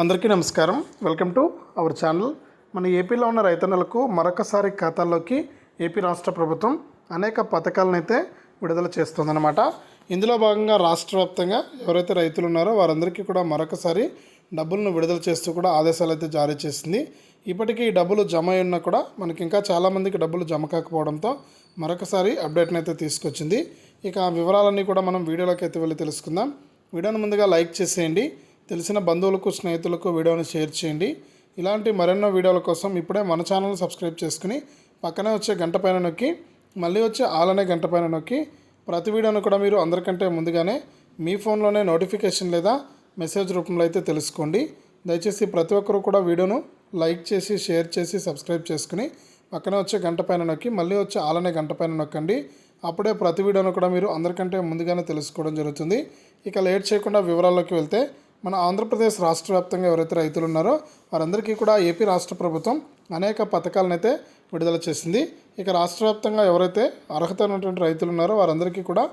అందరికీ నమస్కారం. Welcome to our channel. మన ఏపీలో ఉన్న రైతన్నలకు మరొకసారి ఖాతాల్లోకి ఏపీ రాష్ట్ర ప్రభుత్వం అనేక పథకాలను అయితే విడుదల చేస్తుందన్నమాట. ఇందులో భాగంగా రాష్ట్ర వ్యాప్తంగా ఎవరైతే రైతులు ఉన్నారో వారందరికీ కూడా మరొకసారి డబ్బులను విడుదల చేస్తూ కూడా ఆదేశాలు అయితే జారీ చేసింది. ఇప్పటికీ ఈ డబ్బులు జమ అయి ఉన్నా కూడా మనకి ఇంకా చాలామందికి డబ్బులు జమ కాకపోవడంతో మరొకసారి అప్డేట్ని అయితే తీసుకొచ్చింది. ఇక ఆ వివరాలన్నీ కూడా మనం వీడియోలోకి అయితే వెళ్ళి తెలుసుకుందాం. వీడియోని ముందుగా లైక్ చేసేయండి. తెలిసిన బంధువులకు స్నేహితులకు వీడియోని షేర్ చేయండి. ఇలాంటి మరెన్నో వీడియోల కోసం ఇప్పుడే మన ఛానల్ సబ్స్క్రైబ్ చేసుకుని పక్కనే వచ్చే గంట పైన నొక్కి మళ్ళీ వచ్చే ఆలనే గంట పైన నొక్కి ప్రతి వీడియోను కూడా మీరు అందరికంటే ముందుగానే మీ ఫోన్లోనే నోటిఫికేషన్ లేదా మెసేజ్ రూపంలో అయితే తెలుసుకోండి. దయచేసి ప్రతి ఒక్కరు కూడా వీడియోను లైక్ చేసి షేర్ చేసి సబ్స్క్రైబ్ చేసుకుని పక్కనే వచ్చే గంట పైన నొక్కి మళ్ళీ వచ్చే ఆలనే గంట పైన నొక్కండి. అప్పుడే ప్రతి వీడియోను కూడా మీరు అందరికంటే ముందుగానే తెలుసుకోవడం జరుగుతుంది. ఇక లేట్ చేయకుండా వివరాల్లోకి వెళ్తే మన ఆంధ్రప్రదేశ్ రాష్ట్ర వ్యాప్తంగా ఎవరైతే రైతులు ఉన్నారో వారందరికీ కూడా ఏపీ రాష్ట్ర ప్రభుత్వం అనేక పథకాలను అయితే విడుదల చేసింది. ఇక రాష్ట్ర వ్యాప్తంగా ఎవరైతే అర్హత ఉన్నటువంటి రైతులు ఉన్నారో వారందరికీ కూడా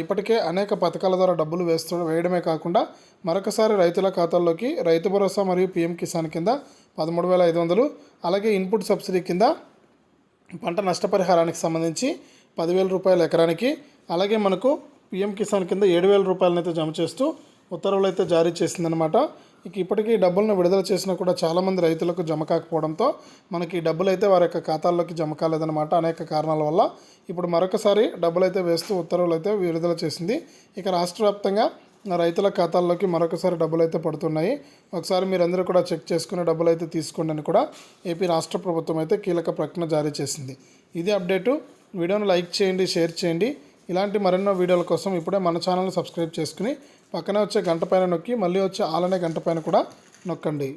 ఇప్పటికే అనేక పథకాల ద్వారా డబ్బులు వేస్తూ వేయడమే కాకుండా మరొకసారి రైతుల ఖాతాల్లోకి రైతు భరోసా మరియు పీఎం కిసాన్ కింద పదమూడు వేల ఐదు వందలు అలాగే ఇన్పుట్ సబ్సిడీ కింద పంట నష్టపరిహారానికి సంబంధించి పదివేల రూపాయల ఎకరానికి అలాగే మనకు పీఎం కిసాన్ కింద ఏడు వేల రూపాయలనైతే జమ చేస్తూ ఉత్తర్వులు అయితే జారీ చేసిందనమాట ఇక ఇప్పటికీ డబ్బులను విడుదల చేసినా కూడా చాలామంది రైతులకు జమ కాకపోవడంతో మనకి డబ్బులు అయితే వారి యొక్క ఖాతాల్లోకి జమ కాలేదన్నమాట అనేక కారణాల వల్ల. ఇప్పుడు మరొకసారి డబ్బులు అయితే వేస్తూ ఉత్తర్వులు అయితే విడుదల చేసింది. ఇక రాష్ట్ర వ్యాప్తంగా రైతుల ఖాతాల్లోకి మరొకసారి డబ్బులు అయితే పడుతున్నాయి. ఒకసారి మీరందరూ కూడా చెక్ చేసుకుని డబ్బులు అయితే తీసుకోండి అని కూడా ఏపీ రాష్ట్ర ప్రభుత్వం అయితే కీలక ప్రకటన జారీ చేసింది. ఇది అప్డేటు. వీడియోను లైక్ చేయండి షేర్ చేయండి. ఇలాంటి మరెన్నో వీడియోల కోసం ఇప్పుడే మన ఛానల్ని సబ్స్క్రైబ్ చేసుకుని పక్కనే వచ్చే గంట పైన నొక్కి మళ్ళీ వచ్చే ఆలనే గంట పైన కూడా నొక్కండి.